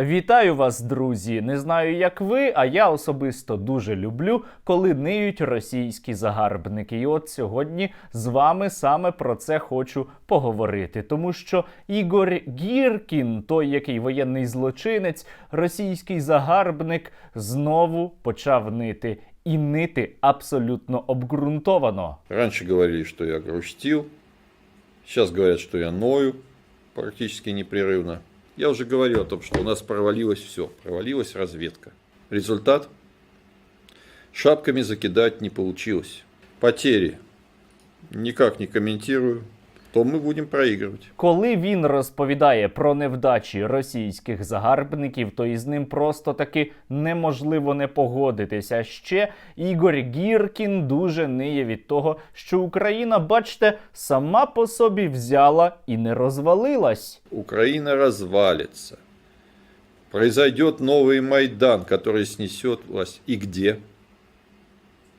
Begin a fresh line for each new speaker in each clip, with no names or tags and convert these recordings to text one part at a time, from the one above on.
Вітаю вас, друзі! Не знаю, як ви, а я особисто дуже люблю, коли ниють російські загарбники. І от сьогодні з вами саме про це хочу поговорити, тому що Ігор Гіркін, той, який воєнний злочинець, російський загарбник, знову почав нити. І нити абсолютно обґрунтовано.
Раньше говорили, что я грустил. Сейчас говорят, что я ною практически непрерывно. Я уже говорил о том, что у нас провалилось все. Провалилась разведка. Результат? Шапками закидать не получилось. Потери. Никак не комментирую. То мы будем проигрывать.
Коли він розповідає про невдачі російських загарбників, то із ним просто таки неможливо не погодитися. Ще Ігор Гіркін дуже ниє від того, що Україна, бачте, сама по собі взяла і не розвалилась.
Украина развалится. Произойдет новый Майдан, который снесет власть. И где?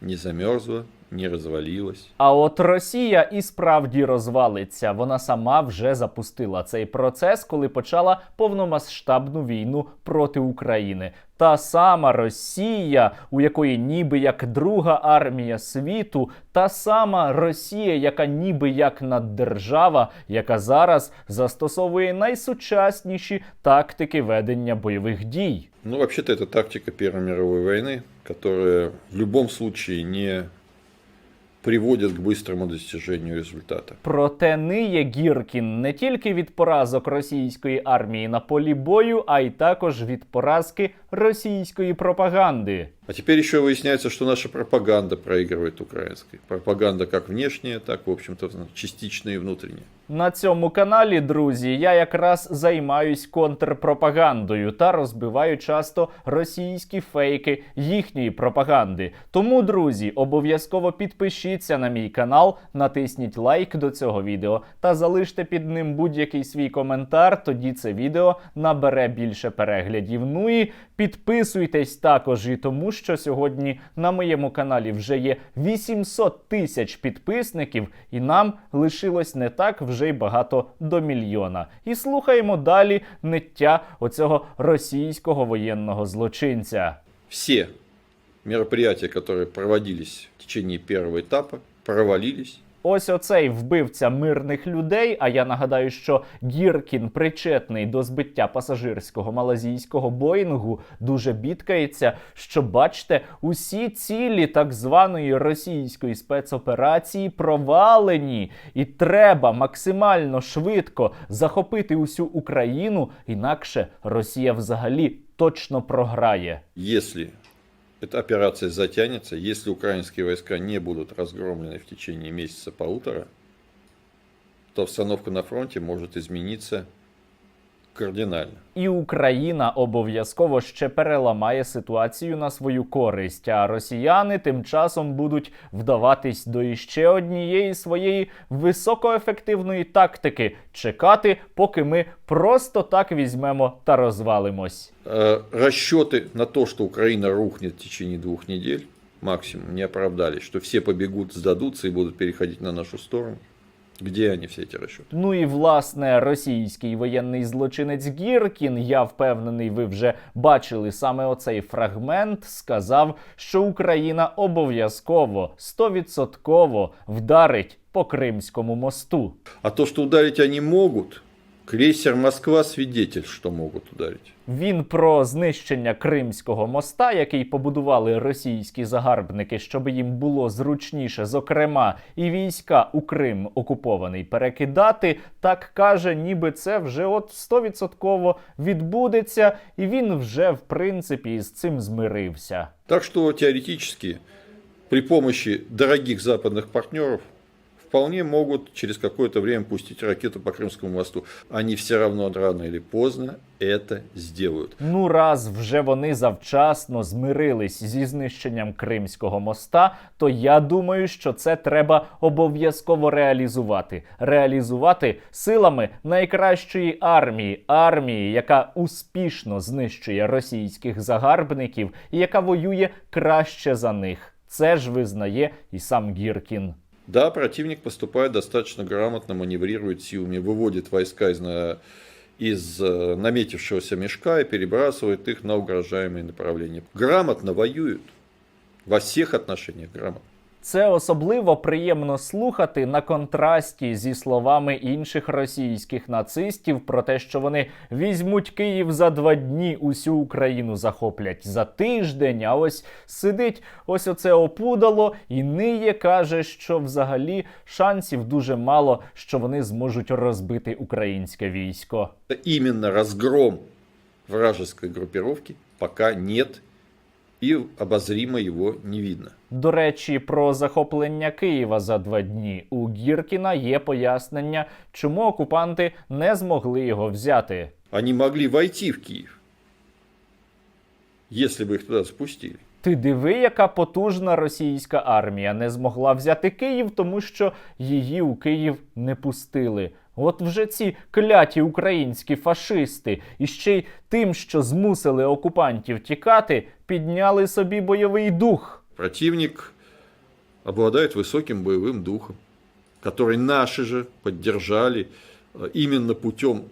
Не замерзла, не развалилась.
А от Росія і справді розвалиться. Вона сама вже запустила цей процес, коли почала повномасштабну війну проти України. Та сама Росія, у якої ніби як друга армія світу, та сама Росія, яка ніби як наддержава, яка зараз застосовує найсучасніші тактики ведення бойових дій.
Ну, вообще-то это тактика Первой мировой войны, которая в любом случае не приводит к быстрому достижению результата.
Проте ниє Гіркін не тільки від поразок російської армії на полі бою, а й також від поразки російської пропаганди.
А теперь еще выясняется, что наша пропаганда проигрывает украинской. Пропаганда как внешняя, так, в общем-то, частично и внутренняя.
На цьому каналі, друзі, я якраз займаюсь контрпропагандою та розбиваю часто російські фейки їхньої пропаганди. Тому, друзі, обов'язково підпишіться на мій канал, натисніть лайк до цього відео та залиште під ним будь-який свій коментар. Тоді це відео набере більше переглядів. Ну і підписуйтесь також і тому, що сьогодні на моєму каналі вже є 800 тисяч підписників, і нам лишилось не так вже й багато до мільйона. І слухаємо далі ниття оцього російського воєнного злочинця.
Всі мероприятия, які проводились в течение першого етапу, провалились.
Ось оцей вбивця мирних людей. А я нагадаю, що Гіркін причетний до збиття пасажирського малазійського боїнгу дуже бідкається. Що бачите, усі цілі так званої російської спецоперації провалені, і треба максимально швидко захопити усю Україну, інакше Росія взагалі точно програє.
Если эта операция затянется, если украинские войска не будут разгромлены в течение месяца-полутора, то обстановка на фронте может измениться кардинально.
І Україна обов'язково ще переламає ситуацію на свою користь. А росіяни тим часом будуть вдаватись до іще однієї своєї високоефективної тактики чекати, поки ми просто так візьмемо та розвалимось.
Э, Расчеты на то, что Украина рухнет в течение двух недель, максимум, не оправдались, что все побегут, сдадутся и будут переходить на нашу сторону. Где они, все эти расчеты?
Ну і власне російський воєнний злочинець Гіркін, я впевнений, ви вже бачили саме оцей фрагмент. Сказав, що Україна обов'язково 100% вдарить по Кримському мосту.
А то, що ударить вони могут, крейсер Москва свидетель, что могут ударить.
Він про знищення Кримського моста, який побудували російські загарбники, щоб їм було зручніше, зокрема, і війська у Крим окупований перекидати, так каже, ніби це вже от 100% відбудеться, і він вже в принципі з цим змирився.
Так что теоретически при помощи дорогих западных партнеров вполне могут через какое-то время пустить ракету по Крымскому мосту. Они все равно рано или поздно это сделают.
Ну, раз вже вони завчасно змирились зі знищенням Кримського моста, то я думаю, що це треба обов'язково реалізувати. Реалізувати силами найкращої армії, армії, яка успішно знищує російських загарбників і яка воює краще за них. Це ж визнає і сам Гіркін.
Да, противник поступает достаточно грамотно, маневрирует силами, выводит войска из, на- из э, наметившегося мешка и перебрасывают их на угрожаемые направления. Грамотно воюют. Во всех отношениях грамотно.
Це особливо приємно слухати на контрасті зі словами інших російських нацистів про те, що вони візьмуть Київ за два дні, усю Україну захоплять за тиждень. А ось сидить ось оце опудало і ниє каже, що взагалі шансів дуже мало, що вони зможуть розбити українське військо.
Именно разгром вражеской группировки пока нет и обозримо его не видно.
До речі, про захоплення Києва за два дні у Гіркіна є пояснення, чому окупанти не змогли його взяти.
Они могли войти в Киев, если бы их туда спустили.
Ти диви, яка потужна російська армія не змогла взяти Київ, тому що її у Київ не пустили. От вже ці кляті українські фашисти, і ще й тим, що змусили окупантів тікати, підняли собі бойовий дух.
Противник обладает высоким боевым духом, который наши же поддержали э, именно путем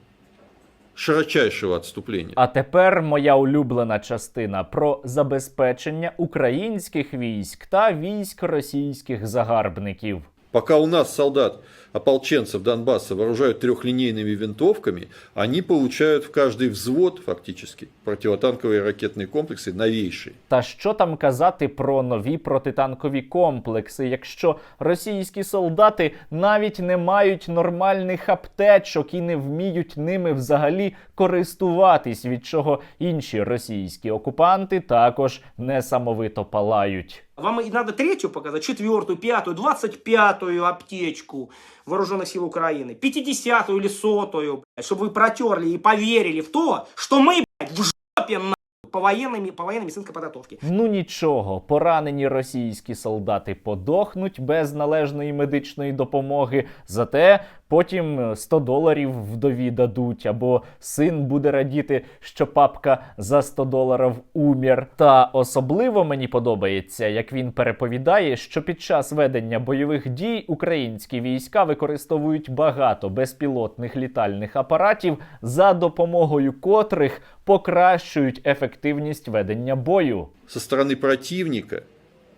широчайшего отступления.
А тепер моя улюблена частина про забезпечення українських військ та військ російських загарбників.
Пока у нас солдат, ополченцев Донбасса вооружают трехлинейными винтовками, они получают в каждый взвод фактически противотанковые ракетные комплексы новейшие.
Та що там казати про нові протитанкові комплекси, якщо російські солдати навіть не мають нормальних аптечок і не вміють ними взагалі користуватись, від чого інші російські окупанти також несамовито палають.
Вам и надо третью показать, четвертую, пятую, двадцать пятую аптечку вооруженных сил Украины, пятидесятую или сотую, чтобы вы протерли и поверили в то, что мы, блядь, в жопе нахуй, по военной, по военной медицинской подготовке.
Ну нічого, поранені російські солдати подохнуть без належної медичної допомоги. Зате потім е, 100 доларів вдові дадуть, або син буде радіти, що папка за 100 доларів умір. Та особливо мені подобається, як він переповідає, що під час ведення бойових дій українські війська використовують багато безпілотних літальних апаратів, за допомогою котрих покращують ефективність ведення бою.
Со стороны противника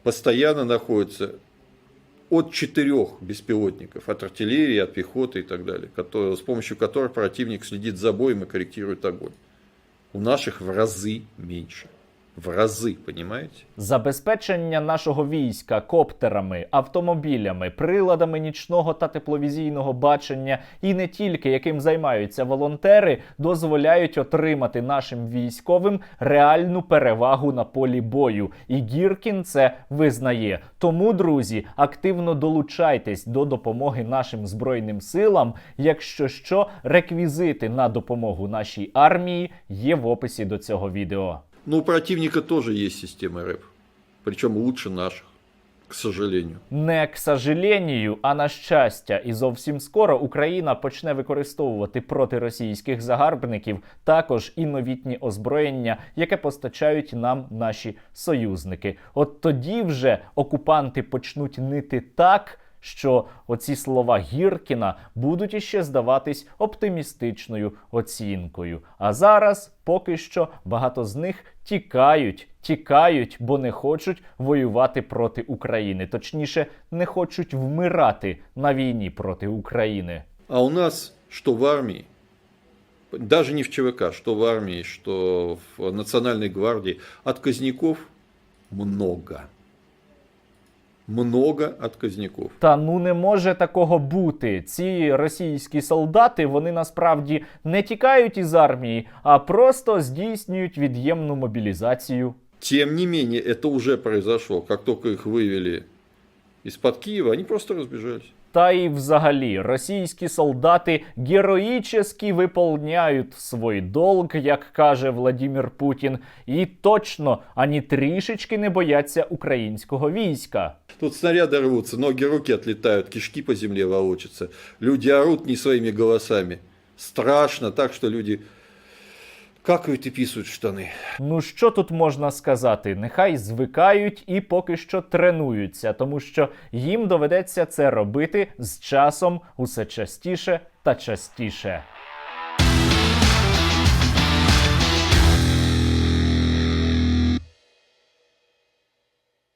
постоянно находится от четырех беспилотников, от артиллерии, от пехоты и так далее, которые, с помощью которых противник следит за боем и корректирует огонь. У наших в разы меньше. В разы, понимаете?
Забезпечення нашого війська коптерами, автомобілями, приладами нічного та тепловізійного бачення і не тільки яким займаються волонтери, дозволяють отримати нашим військовим реальну перевагу на полі бою. І Гіркін це визнає. Тому, друзі, активно долучайтесь до допомоги нашим збройним силам. Якщо що, реквізити на допомогу нашій армії є в описі до цього відео.
Но у противника тоже есть система РЭП. Причем лучше наших, к сожалению.
Не к сожалению, а на щастя, і зовсім скоро Україна почне використовувати проти російських загарбників також і новітні озброєння, яке постачають нам наші союзники. От тоді вже окупанти почнуть нити так. Що оці слова Гіркіна будуть іще здаватись оптимістичною оцінкою. А зараз поки що багато з них тікають, тікають, бо не хочуть воювати проти України. Точніше, не хочуть вмирати на війні проти України.
А у нас, что в армии, даже не в ЧВК, что в армии, что в Национальной гвардии, отказников много. Много отказников.
Та ну не може такого бути. Ці російські солдати вони насправді не тікають із армії, а просто здійснюють від'ємну мобілізацію.
Тем не менее, это уже произошло. Как только их вывели из-под Киева, они просто разбежались.
Та й взагалі російські солдати героїчески виповняють свій долг, як каже Владимир Путін, і точно ані трішечки не бояться українського війська.
Тут снаряды рвутся, ноги, руки отлетают, кишки по земле волочатся. Люди орут не своими голосами. Страшно так, что люди какают и писают в штаны.
Ну що тут можна сказати? Нехай звикають і поки що тренуються, тому що їм доведеться це робити з часом усе частіше та частіше.